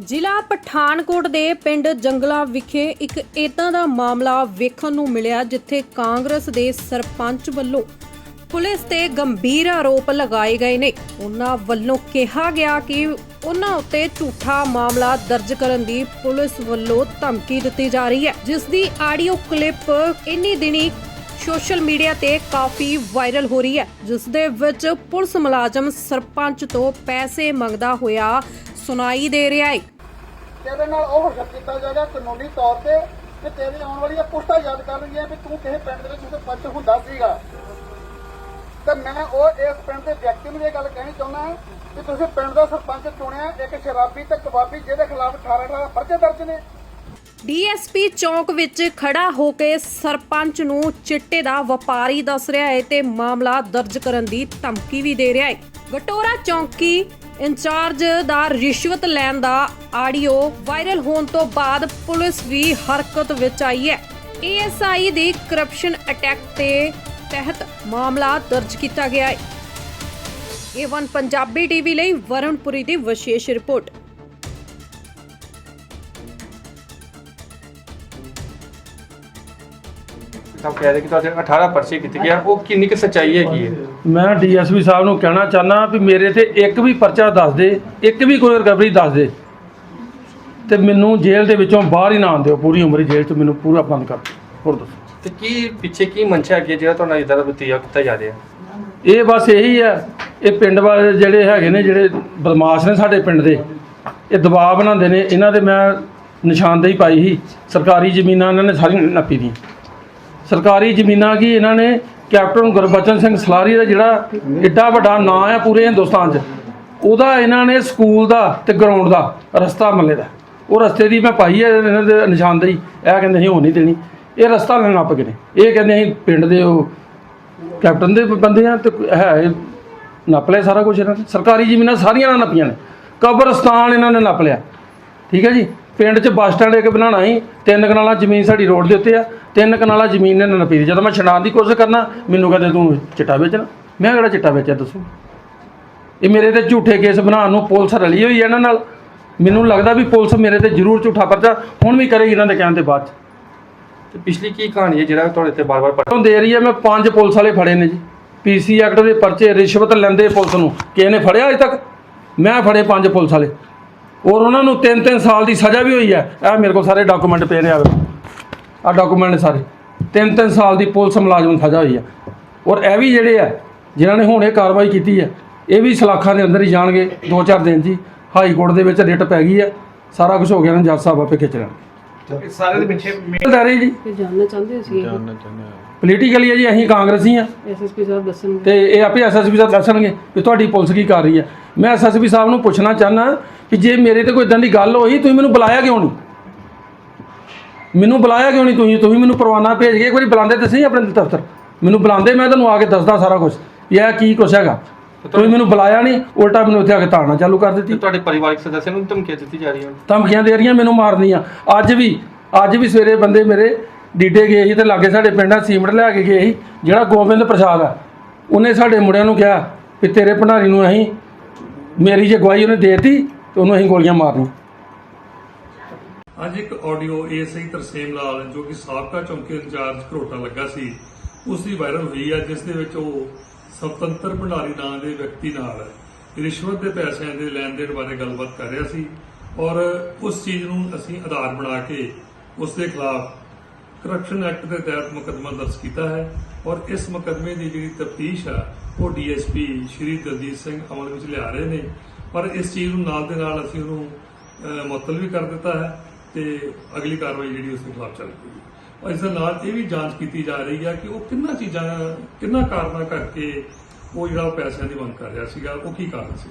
ਜ਼ਿਲ੍ਹਾ ਪਠਾਨਕੋਟ ਦੇ ਪਿੰਡ ਜੰਗਲਾ ਵਿਖੇ ਇੱਕ ਏਦਾਂ ਦਾ ਮਾਮਲਾ ਵੇਖਣ ਨੂੰ ਮਿਲਿਆ ਜਿੱਥੇ ਕਾਂਗਰਸ ਦੇ ਸਰਪੰਚ ਵੱਲੋਂ ਪੁਲਿਸ ਤੇ ਗੰਭੀਰ ਆਰੋਪ ਲਗਾਏ ਗਏ ਨੇ। ਉਹਨਾਂ ਵੱਲੋਂ ਕਿਹਾ ਗਿਆ ਕਿ ਉਹਨਾਂ ਉੱਤੇ ਝੂਠਾ ਮਾਮਲਾ ਦਰਜ ਕਰਨ ਦੀ ਪੁਲਿਸ ਵੱਲੋਂ ਧਮਕੀ ਦਿੱਤੀ ਜਾ ਰਹੀ ਹੈ। ਜਿਸ ਦੀ ਆਡੀਓ ਕਲਿੱਪ ਇੰਨੀ ਦਿਨੀ ਸੋਸ਼ਲ ਮੀਡੀਆ ਤੇ ਕਾਫੀ ਵਾਇਰਲ ਹੋ ਰਹੀ ਹੈ, ਜਿਸ ਦੇ ਵਿੱਚ ਪੁਲਿਸ ਮੁਲਾਜ਼ਮ ਸਰਪੰਚ ਤੋਂ ਪੈਸੇ ਮੰਗਦਾ ਹੋਇਆ ਸੁਣਾਈ ਦੇ ਰਿਹਾ ਹੈ। ਤੇਰੇ ਨਾਲ ਉਹ ਹਰਕਤ ਕੀਤਾ ਜਾਏਗਾ ਕਾਨੂੰਨੀ ਤੌਰ ਤੇ ਕਿ ਤੇਰੀ ਆਉਣ ਵਾਲੀਆਂ ਪੁਸ਼ਤਾਂ ਯਾਦ ਕਰ ਰਹੀਆਂ ਵੀ ਤੂੰ ਕਿਸੇ ਪਿੰਡ ਦੇ ਵਿੱਚ ਸਰਪੰਚ ਹੁੰਦਾ ਸੀਗਾ। ਤੇ ਮੈਂ ਉਹ ਇਸ ਪਿੰਡ ਦੇ ਵਿਅਕਤੀ ਨੂੰ ਇਹ ਗੱਲ ਕਹਿਣੀ ਚਾਹੁੰਦਾ ਕਿ ਤੁਸੀਂ ਪਿੰਡ ਦਾ ਸਰਪੰਚ ਚੁਣਿਆ, ਇੱਕ ਸ਼ਰਾਬੀ ਤੇ ਕਬਾਬੀ ਜਿਹਦੇ ਖਿਲਾਫ 18 18 ਪਰਚੇ ਦਰਜ ਨੇ। ਡੀਐਸਪੀ ਚੌਂਕ ਵਿੱਚ ਖੜਾ ਹੋ ਕੇ ਸਰਪੰਚ ਨੂੰ ਚਿੱਟੇ ਦਾ ਵਪਾਰੀ ਦੱਸ ਰਿਹਾ ਹੈ ਤੇ ਮਾਮਲਾ ਦਰਜ ਕਰਨ ਦੀ ਧਮਕੀ ਵੀ ਦੇ ਰਿਹਾ ਹੈ। ਗਟੋਰਾ ਚੌਂਕੀ ਇੰਚਾਰਜ ਦਾ ਰਿਸ਼ਵਤ ਲੈਣ ਦਾ ਆਡੀਓ ਵਾਇਰਲ ਹੋਣ ਤੋਂ ਬਾਅਦ ਪੁਲਿਸ ਵੀ ਹਰਕਤ ਵਿੱਚ ਆਈ ਹੈ। ਏਐਸਆਈ ਦੀ ਕਰਪਸ਼ਨ ਅਟੈਕ ਤੇ ਤਹਿਤ ਮਾਮਲਾ ਦਰਜ ਕੀਤਾ ਗਿਆ ਹੈ। ਏ1 ਪੰਜਾਬੀ ਟੀਵੀ ਲਈ ਵਰਣਪੁਰੀ ਦੀ ਵਿਸ਼ੇਸ਼ ਰਿਪੋਰਟ। ਤਾਂ ਕਹਿ ਰਹੇ ਕਿ ਤੁਹਾਡੇ 18 ਪਰਚੇ ਕੀਤੇ ਗਿਆ ਉਹ ਕਿੰਨੀ ਕੁ ਸੱਚਾਈ ਹੈਗੀ ਹੈ? ਮੈਂ ਡੀਐਸਪੀ ਸਾਹਿਬ ਨੂੰ ਕਹਿਣਾ ਚਾਹਨਾ ਵੀ ਮੇਰੇ ਤੇ ਇੱਕ ਵੀ ਪਰਚਾ ਦੱਸ ਦੇ ਇੱਕ ਵੀ ਕੋਈ ਰਿਕਵਰੀ ਦੱਸ ਦੇ ਤੇ ਮੈਨੂੰ ਜੇਲ੍ਹ ਦੇ ਵਿੱਚੋਂ ਬਾਹਰ ਹੀ ਨਾ ਆਉਣ ਦਿਓ ਪੂਰੀ ਉਮਰ ਜੇਲ੍ਹ 'ਚ ਮੈਨੂੰ ਪੂਰਾ ਬੰਦ ਕਰ ਦਿਓ। ਹੋਰ ਦੱਸੋ। ਤੇ ਕੀ ਪਿੱਛੇ ਕੀ ਮਨਸ਼ਾ ਹੈਗੀ ਹੈ ਜਿਹੜਾ ਤੁਹਾਨੂੰ ਇਦਾਂ ਦਾ ਵਤੀਆ ਕੀਤਾ ਜਾ ਰਿਹਾ? ਇਹ ਬਸ ਇਹੀ ਹੈ ਇਹ ਪਿੰਡ ਵਾਲੇ ਜਿਹੜੇ ਹੈਗੇ ਨੇ ਜਿਹੜੇ ਬਦਮਾਸ਼ ਨੇ ਸਾਡੇ ਪਿੰਡ ਦੇ ਇਹ ਦਬਾਅ ਬਣਾਉਂਦੇ ਨੇ। ਇਹਨਾਂ ਦੇ ਮੈਂ ਨਿਸ਼ਾਨਦੇਹੀ ਪਾਈ ਸੀ ਸਰਕਾਰੀ ਜ਼ਮੀਨਾਂ ਇਹਨਾਂ ਨੇ ਸਾਰੀਆਂ ਨੱਪੀ ਦੀਆਂ। ਸਰਕਾਰੀ ਜ਼ਮੀਨਾਂ ਕੀ ਇਹਨਾਂ ਨੇ? ਕੈਪਟਨ ਗੁਰਬਚਨ ਸਿੰਘ ਸਲਾਰੀ ਦਾ ਜਿਹੜਾ ਏਡਾ ਵੱਡਾ ਨਾਂ ਹੈ ਪੂਰੇ ਹਿੰਦੁਸਤਾਨ 'ਚ। ਉਹਦਾ ਇਹਨਾਂ ਨੇ ਸਕੂਲ ਦਾ ਤੇ ਗਰਾਊਂਡ ਦਾ ਰਸਤਾ ਮੱਲੇ ਦਾ। ਉਹ ਰਸਤੇ ਦੀ ਮੈਂ ਪਾਈ ਹੈ ਇਹਨਾਂ ਦੇ ਨਿਸ਼ਾਨਦੇਹੀ ਇਹ ਕਹਿੰਦੇ ਅਸੀਂ ਹੋ ਨਹੀਂ ਦੇਣੀ। ਇਹ ਰਸਤਾ ਲੈਣ ਨੱਪ ਗਏ ਨੇ। ਇਹ ਕਹਿੰਦੇ ਅਸੀਂ ਪਿੰਡ ਦੇ ਉਹ ਕੈਪਟਨ ਦੇ ਬੰਦੇ ਆ ਤੇ ਹੈ ਇਹ ਨੱਪ ਲਿਆ ਸਾਰਾ ਕੁਝ ਇਹਨਾਂ ਨੇ। ਸਰਕਾਰੀ ਜ਼ਮੀਨਾਂ ਸਾਰੀਆਂ ਨਾਲ ਨੱਪੀਆਂ ਨੇ। ਕਬਰਸਤਾਨ ਇਹਨਾਂ ਨੇ ਨੱਪ ਲਿਆ। ਠੀਕ ਹੈ ਜੀ? ਪਿੰਡ 'ਚ ਬੱਸ ਸਟੈਂਡ ਇੱਕ ਬਣਾਉਣਾ ਸੀ ਤਿੰਨ ਕਨਾਲਾਂ ਜ਼ਮੀਨ ਸਾਡੀ ਰੋਡ ਦੇ ਉੱਤੇ ਆ ਤਿੰਨ ਕਨਾਲਾਂ ਜ਼ਮੀਨ ਨੇ ਨੱਪੀ ਦੀ। ਜਦੋਂ ਮੈਂ ਛਡਾਉਣ ਦੀ ਕੋਸ਼ਿਸ਼ ਕਰਨਾ ਮੈਨੂੰ ਕਹਿੰਦੇ ਤੂੰ ਚਿੱਟਾ ਵੇਚਣਾ। ਮੈਂ ਕਿਹੜਾ ਚਿੱਟਾ ਵੇਚਿਆ ਦੱਸੋ? ਇਹ ਮੇਰੇ ਤੇ ਝੂਠੇ ਕੇਸ ਬਣਾਉਣ ਨੂੰ ਪੁਲਿਸ ਰਲੀ ਹੋਈ ਹੈ ਇਹਨਾਂ ਨਾਲ। ਮੈਨੂੰ ਲੱਗਦਾ ਵੀ ਪੁਲਿਸ ਮੇਰੇ ਤੇ ਜ਼ਰੂਰ ਝੂਠਾ ਪਰਚਾ ਹੁਣ ਵੀ ਕਰੇਗੀ ਇਹਨਾਂ ਦੇ ਕਹਿਣ ਤੇ ਬਾਅਦ ਤੇ ਪਿਛਲੀ ਕੀ ਕਹਾਣੀ ਹੈ ਜਿਹੜਾ ਤੁਹਾਡੇ ਤੇ ਬਾਰ-ਬਾਰ ਹੁਣ ਦੇ ਰਹੀ ਹੈ ਮੈਂ ਪੰਜ ਪੁਲਿਸ ਵਾਲੇ ਫੜੇ ਨੇ ਜੀ। ਪੀਸੀ ਐਕਟ ਦੇ ਪਰਚੇ ਰਿਸ਼ਵਤ ਲੈਂਦੇ ਪੁਲਿਸ ਨੂੰ। ਕਿਸੇ ਨੇ ਫੜਿਆ ਅਜੇ ਤੱਕ? ਮੈਂ ਫੜੇ ਪੰਜ ਪੁਲਿਸ ਵਾਲੇ। ਔਰ ਉਹਨਾਂ ਨੂੰ 3-3 ਸਾਲ ਦੀ ਸਜ਼ਾ ਵੀ ਹੋਈ ਹੈ। ਇਹ ਮੇਰੇ ਕੋਲ ਸਾਰੇ ਡਾਕੂਮੈਂਟ ਪਏ ਨੇ ਆ ਆ ਡਾਕੂਮੈਂਟ ਨੇ ਸਾਰੇ। 3-3 ਸਾਲ ਦੀ ਪੁਲਿਸ ਮੁਲਾਜ਼ਮ ਸਜ਼ਾ ਹੋਈ ਹੈ। ਔਰ ਇਹ ਵੀ ਜਿਹੜੇ ਆ, ਜਿਨ੍ਹਾਂ ਨੇ ਹੁਣ ਇਹ ਕਾਰਵਾਈ ਕੀਤੀ ਹੈ, ਇਹ ਵੀ ਸਲਾਖਾਂ ਦੇ ਅੰਦਰ ਹੀ ਜਾਣਗੇ 2-4 ਦਿਨ ਜੀ ਹਾਈ ਕੋਰਟ ਦੇ ਵਿੱਚ ਰਿਟ ਪੈ ਗਈ ਹੈ। ਸਾਰਾ ਕੁਝ ਹੋ ਗਿਆ ਨਾ, ਜੱਜ ਸਾਹਿਬ ਆਪੇ ਖਿੱਚ ਲੈਣਗੇ। ਲੈਣ ਸਾਰੇ ਦੇ ਪਿੱਛੇ ਦਾਰੇ ਜੀ। ਇਹ ਜਾਣਨਾ ਚਾਹੁੰਦੇ ਸੀ ਪੋਲੀਟੀਕਲੀ ਹੈ। ਜੀ ਅਸੀਂ ਕਾਂਗਰਸੀ ਆ ਐਸਐਸਪੀ ਸਾਹਿਬ ਦੱਸਣ ਤੇ ਇਹ ਆਪੇ ਐਸਐਸਪੀ ਸਾਹਿਬ ਦੱਸਣਗੇ ਵੀ ਤੁਹਾਡੀ ਪੁਲਿਸ ਕੀ ਕਰ ਰਹੀ ਹੈ। ਮੈਂ ਐਸਐਸਪੀ ਸਾਹਿਬ ਨੂੰ ਪੁੱਛਣਾ ਚਾਹਨਾ ਕਿ ਜੇ ਮੇਰੇ ਤੇ ਕੋਈ ਇਦਾਂ ਦੀ ਗੱਲ ਹੋਈ ਤੁਸੀਂ ਮੈਨੂੰ ਬੁਲਾਇਆ ਕਿਉਂ ਨਹੀਂ? ਮੈਨੂੰ ਬੁਲਾਇਆ ਕਿਉਂ ਨਹੀਂ ਤੁਸੀਂ? ਤੁਸੀਂ ਮੈਨੂੰ ਪਰਵਾਨਾ ਭੇਜ ਕੇ ਇੱਕ ਵਾਰੀ ਬੁਲਾਉਂਦੇ ਤਾਂ ਸਹੀ ਆਪਣੇ ਦਫ਼ਤਰ? ਮੈਨੂੰ ਬੁਲਾਉਂਦੇ ਮੈਂ ਤੁਹਾਨੂੰ ਆ ਕੇ ਦੱਸਦਾ ਸਾਰਾ ਕੁਝ ਇਹ ਕੀ ਕੁਛ ਹੈਗਾ। ਤੁਸੀਂ ਮੈਨੂੰ ਬੁਲਾਇਆ ਨਹੀਂ ਉਲਟਾ ਮੈਨੂੰ ਇੱਥੇ ਆ ਕੇ ਤਾੜਨਾ ਚਾਲੂ ਕਰ ਦਿੱਤੀ। ਤੁਹਾਡੇ ਪਰਿਵਾਰਕ ਸਦੱਸਿਆਂ ਨੂੰ ਧਮਕੀਆਂ ਦਿੱਤੀ ਜਾ ਰਹੀਆਂ ਧਮਕੀਆਂ ਦੇ ਰਹੀਆਂ ਮੈਨੂੰ ਮਾਰਨੀਆਂ। ਅੱਜ ਵੀ ਅੱਜ ਵੀ ਸਵੇਰੇ ਬੰਦੇ ਮੇਰੇ ਡੀਡੇ ਗਏ ਸੀ ਤੇ ਲਾਗੇ ਸਾਡੇ ਪਿੰਡਾਂ ਸੀਮਟ ਲੈ ਕੇ ਗਏ ਸੀ ਜਿਹੜਾ ਗੋਬਿੰਦ ਪ੍ਰਸਾਦ ਆ। ਉਹਨੇ ਸਾਡੇ ਮੁੰਡਿਆਂ ਨੂੰ ਕਿਹਾ ਵੀ ਤੇਰੇ ਭੰਡਾਰੀ ਨੂੰ ਅਸੀਂ ਮੇਰੀ ਜੇ ਗਵਾਹੀ ਉਹਨੇ ਦੇਤੀ ਤੇ ਉਹਨੂੰ ਅਸੀਂ ਗੋਲੀਆਂ ਮਾਰਨੀਆਂ। ਅੱਜ ਇੱਕ ਆਡੀਓ ਏਐਸਆਈ ਤਰਸੇਮ ਲਾਲ ਜੋ ਕਿ ਸਾਬਕਾ ਚੌਂਕੀ ਇੰਚਾਰਜ ਘਰੋਟਾ ਲੱਗਾ ਸੀ ਉਸ ਦੀ ਵਾਇਰਲ ਹੋਈ ਹੈ ਜਿਸ ਦੇ ਵਿੱਚ ਉਹ ਸੁਤੰਤਰ ਭੰਡਾਰੀ ਨਾਂ ਦੇ ਵਿਅਕਤੀ ਨਾਲ ਰਿਸ਼ਵਤ ਦੇ ਪੈਸਿਆਂ ਦੇ ਲੈਣ ਦੇਣ ਬਾਰੇ ਗੱਲਬਾਤ ਕਰ ਰਿਹਾ ਸੀ ਔਰ ਉਸ ਚੀਜ਼ ਨੂੰ ਅਸੀਂ ਆਧਾਰ ਬਣਾ ਕੇ ਉਸ ਦੇ ਖਿਲਾਫ ਕਰਪਸ਼ਨ ਐਕਟ ਦੇ ਤਹਿਤ ਮੁਕੱਦਮਾ ਦਰਜ ਕੀਤਾ ਹੈ ਔਰ ਇਸ ਮੁਕੱਦਮੇ ਦੀ ਜਿਹੜੀ ਤਫਤੀਸ਼ ਆ ਉਹ ਡੀਐਸਪੀ ਸ਼੍ਰੀ ਦਲਜੀਤ ਸਿੰਘ ਅਮਲ ਵਿੱਚ ਲਿਆ ਰਹੇ ਨੇ। ਪਰ ਇਸ ਚੀਜ਼ ਨੂੰ ਨਾਲ ਦੇ ਨਾਲ ਅਸੀਂ ਉਹਨੂੰ ਅਹ, ਮੁਅੱਤਲ ਵੀ ਕਰ ਦਿੱਤਾ ਹੈ ਤੇ ਅਗਲੀ ਕਾਰਵਾਈ ਜਿਹੜੀ ਉਸ ਦੇ ਖਿਲਾਫ ਚੱਲ ਪਈ ਔਰ ਇਸ ਦੇ ਨਾਲ ਇਹ ਵੀ ਜਾਂਚ ਕੀਤੀ ਜਾ ਰਹੀ ਹੈ ਕਿ ਉਹ ਕਿੰਨਾ ਚੀਜ਼ਾਂ, ਕਿੰਨਾ ਕਾਰਨਾਂ ਕਰਕੇ ਉਹ ਜਿਹੜਾ ਉਹ ਪੈਸਿਆਂ ਦੀ ਮੰਗ ਕਰ ਰਿਹਾ ਸੀਗਾ, ਉਹ ਕੀ ਕਾਰਨ ਸੀ